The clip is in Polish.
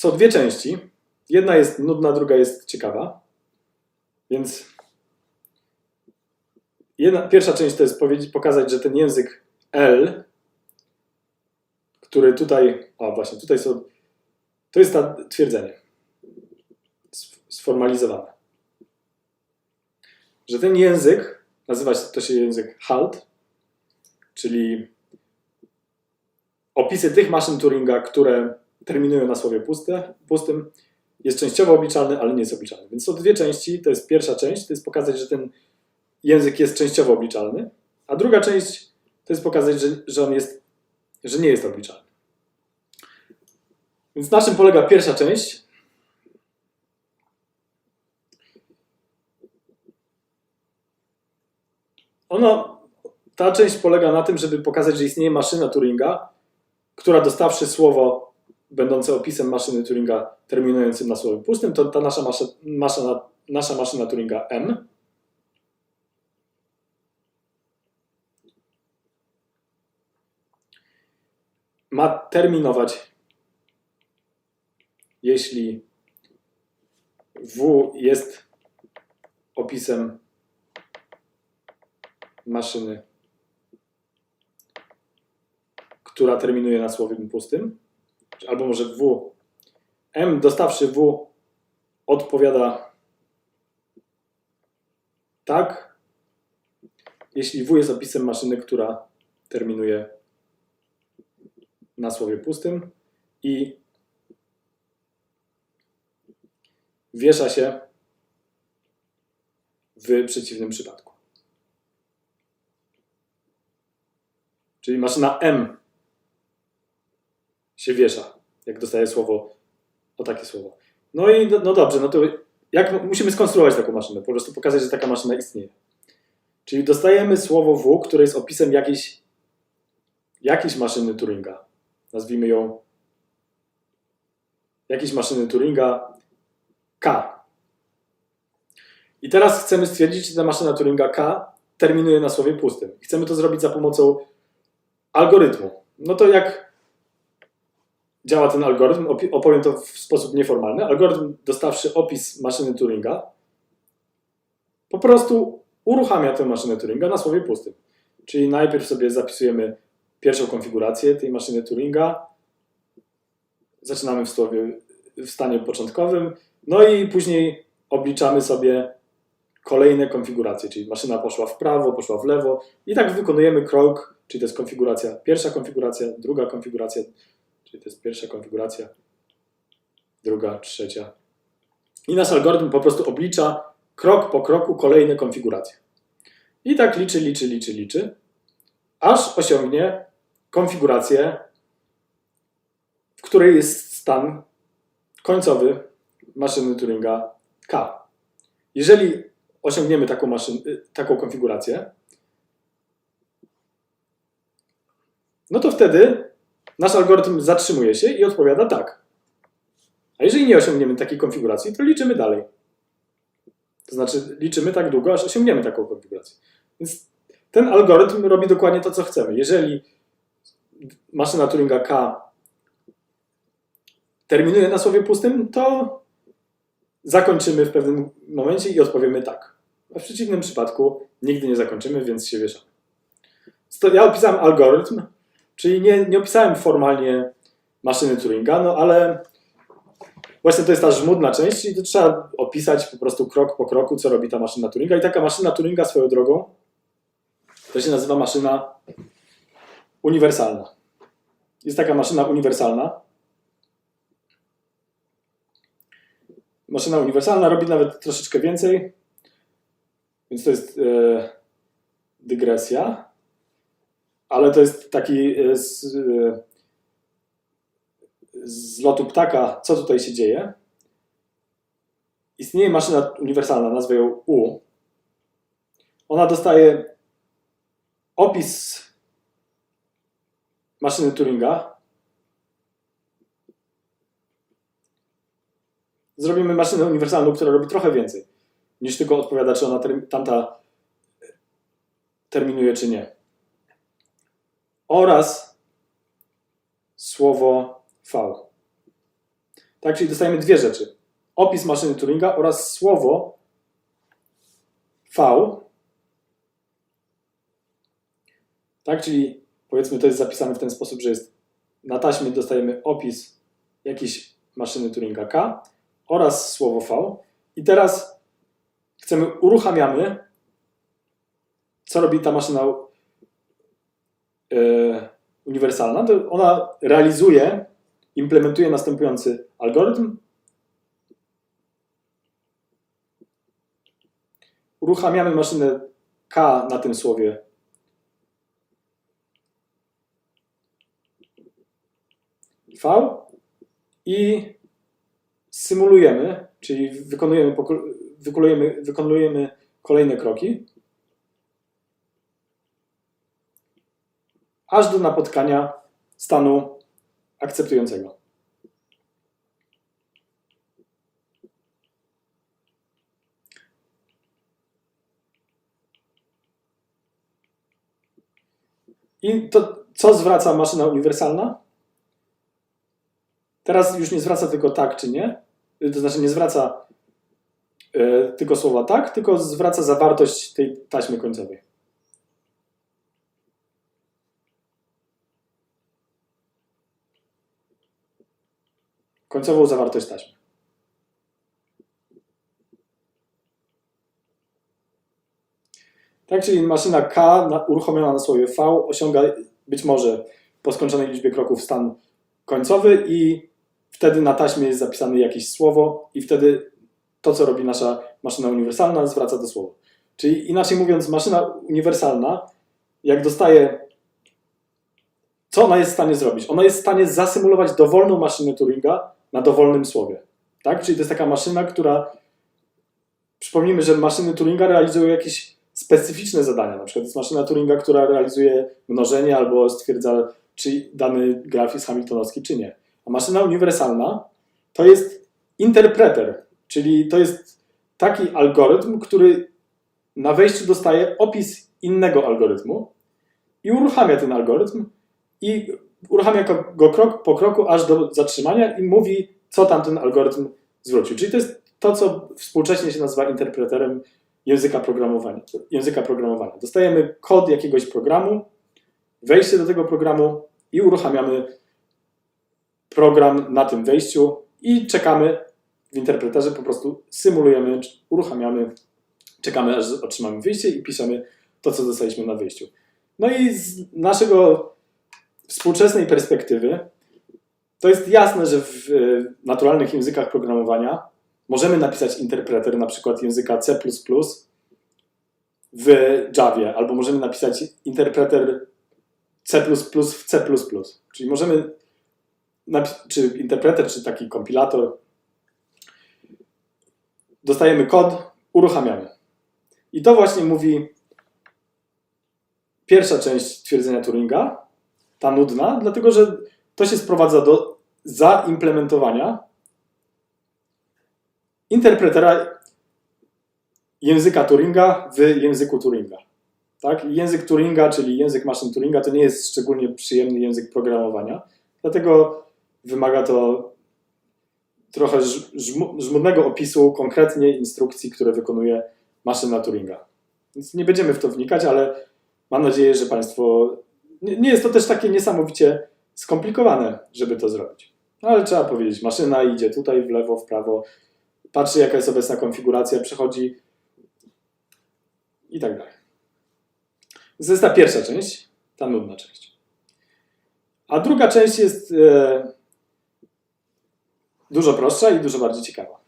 są dwie części. Jedna jest nudna, druga jest ciekawa. Więc jedna, pierwsza część to jest pokazać, że ten język L, który tutaj, a właśnie, tutaj są, to jest to twierdzenie sf- sformalizowane. Że ten język, nazywa się to się język HALT, czyli opisy tych maszyn Turinga, które terminują na słowie puste, pustym, jest częściowo obliczalny, ale nie jest obliczalny. Więc są dwie części. To jest pierwsza część, to jest pokazać, że ten język jest częściowo obliczalny, a druga część to jest pokazać, że, że on jest, że nie jest obliczalny. Więc na czym polega pierwsza część? Ono, ta część polega na tym, żeby pokazać, że istnieje maszyna Turinga, która dostawszy słowo będące opisem maszyny Turinga terminującym na słowie pustym, to ta nasza, masza, maszyna, nasza maszyna Turinga M. Ma terminować, jeśli W jest opisem maszyny, która terminuje na słowie pustym, albo może W. M dostawszy W odpowiada tak, jeśli W jest opisem maszyny, która terminuje na słowie pustym i wiesza się w przeciwnym przypadku. Czyli maszyna M się wiesza, jak dostaje słowo o takie słowo. No i no dobrze, no to jak musimy skonstruować taką maszynę? Po prostu pokazać, że taka maszyna istnieje. Czyli dostajemy słowo W, które jest opisem jakiejś, jakiejś maszyny Turinga. Nazwijmy ją jakiejś maszyny Turinga K. I teraz chcemy stwierdzić, czy ta maszyna Turinga K terminuje na słowie pustym. Chcemy to zrobić za pomocą algorytmu. No to jak działa ten algorytm? Opowiem to w sposób nieformalny. Algorytm dostawszy opis maszyny Turinga po prostu uruchamia tę maszynę Turinga na słowie pustym. Czyli najpierw sobie zapisujemy pierwszą konfigurację tej maszyny Turinga. Zaczynamy w, słowie, w stanie początkowym, no i później obliczamy sobie kolejne konfiguracje, czyli maszyna poszła w prawo, poszła w lewo i tak wykonujemy krok, czyli to jest konfiguracja, pierwsza konfiguracja, druga konfiguracja, czyli to jest pierwsza konfiguracja, druga, trzecia. I nasz algorytm po prostu oblicza krok po kroku kolejne konfiguracje. I tak liczy, liczy, liczy, liczy, aż osiągnie konfigurację, w której jest stan końcowy maszyny Turinga K. Jeżeli osiągniemy taką, maszyn, taką konfigurację, no to wtedy nasz algorytm zatrzymuje się i odpowiada tak. A jeżeli nie osiągniemy takiej konfiguracji, to liczymy dalej. To znaczy liczymy tak długo, aż osiągniemy taką konfigurację. Więc ten algorytm robi dokładnie to, co chcemy. Jeżeli maszyna Turinga K terminuje na słowie pustym, to zakończymy w pewnym momencie i odpowiemy tak. A w przeciwnym przypadku nigdy nie zakończymy, więc się wieszamy. Ja opisałem algorytm, czyli nie, nie opisałem formalnie maszyny Turinga, no ale właśnie to jest ta żmudna część, czyli to trzeba opisać po prostu krok po kroku, co robi ta maszyna Turinga. I taka maszyna Turinga swoją drogą to się nazywa maszyna uniwersalna. Jest taka maszyna uniwersalna. Maszyna uniwersalna robi nawet troszeczkę więcej, więc to jest e, dygresja, ale to jest taki e, z, e, z lotu ptaka, co tutaj się dzieje. Istnieje maszyna uniwersalna, nazwę ją U. Ona dostaje opis maszyny Turinga. Zrobimy maszynę uniwersalną, która robi trochę więcej niż tylko odpowiada, czy ona tamta terminuje, czy nie. Oraz słowo V. Tak, czyli dostajemy dwie rzeczy. Opis maszyny Turinga oraz słowo V. Tak, czyli powiedzmy to jest zapisane w ten sposób, że jest na taśmie dostajemy opis jakiejś maszyny Turinga K oraz słowo V. I teraz chcemy, uruchamiamy, co robi ta maszyna uniwersalna. To ona realizuje, implementuje następujący algorytm. Uruchamiamy maszynę K na tym słowie V i symulujemy, czyli wykonujemy, wykonujemy, wykonujemy kolejne kroki, aż do napotkania stanu akceptującego. I to, co zwraca maszyna uniwersalna? Teraz już nie zwraca tylko tak czy nie, to znaczy nie zwraca e, tylko słowa tak, tylko zwraca zawartość tej taśmy końcowej. Końcową zawartość taśmy. Tak, czyli maszyna K na, uruchomiona na słowie V osiąga być może po skończonej liczbie kroków stan końcowy i wtedy na taśmie jest zapisane jakieś słowo i wtedy to, co robi nasza maszyna uniwersalna, zwraca to słowo. Czyli inaczej mówiąc, maszyna uniwersalna, jak dostaje, co ona jest w stanie zrobić? Ona jest w stanie zasymulować dowolną maszynę Turinga na dowolnym słowie. Tak? Czyli to jest taka maszyna, która, przypomnijmy, że maszyny Turinga realizują jakieś specyficzne zadania. Na przykład jest maszyna Turinga, która realizuje mnożenie albo stwierdza, czy dany graf jest hamiltonowski, czy nie. A maszyna uniwersalna to jest interpreter, czyli to jest taki algorytm, który na wejściu dostaje opis innego algorytmu i uruchamia ten algorytm i uruchamia go- krok po kroku aż do zatrzymania i mówi, co tam ten algorytm zwrócił. Czyli to jest to, co współcześnie się nazywa interpreterem języka programowania. Języka programowania. Dostajemy kod jakiegoś programu, wejście do tego programu i uruchamiamy program na tym wejściu i czekamy w interpreterze, po prostu symulujemy, uruchamiamy, czekamy aż otrzymamy wyjście i piszemy to, co dostaliśmy na wyjściu. No i z naszego współczesnej perspektywy to jest jasne, że w e, naturalnych językach programowania możemy napisać interpreter na przykład języka C++ w Javie, albo możemy napisać interpreter C++ w C++. Czyli możemy czy interpreter, czy taki kompilator. Dostajemy kod, uruchamiamy. I to właśnie mówi pierwsza część twierdzenia Turinga, ta nudna, dlatego że to się sprowadza do zaimplementowania interpretera języka Turinga w języku Turinga. Tak? Język Turinga, czyli język maszyn Turinga, to nie jest szczególnie przyjemny język programowania, dlatego wymaga to trochę żm- żmu- żmudnego opisu konkretnie instrukcji, które wykonuje maszyna Turinga. Więc nie będziemy w to wnikać, ale mam nadzieję, że Państwo. Nie, jest to też takie niesamowicie skomplikowane, żeby to zrobić. No, ale trzeba powiedzieć, maszyna idzie tutaj w lewo, w prawo, patrzy jaka jest obecna konfiguracja, przechodzi i tak dalej. Więc To jest ta pierwsza część, ta nudna część. A druga część jest e, dużo prostsza i dużo bardziej ciekawa.